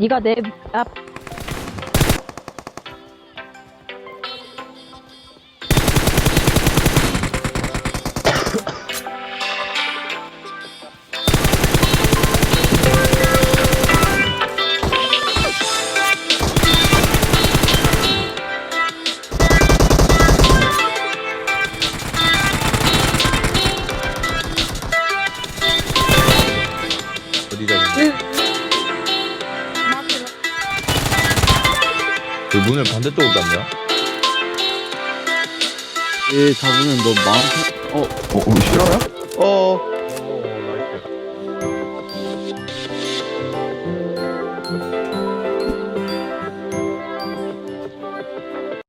네가 내 앞. 어디다 그 문을 반대쪽으로 닫냐? 얘 잡으면 너 마음 편- 어 어, 어 싫어요? 어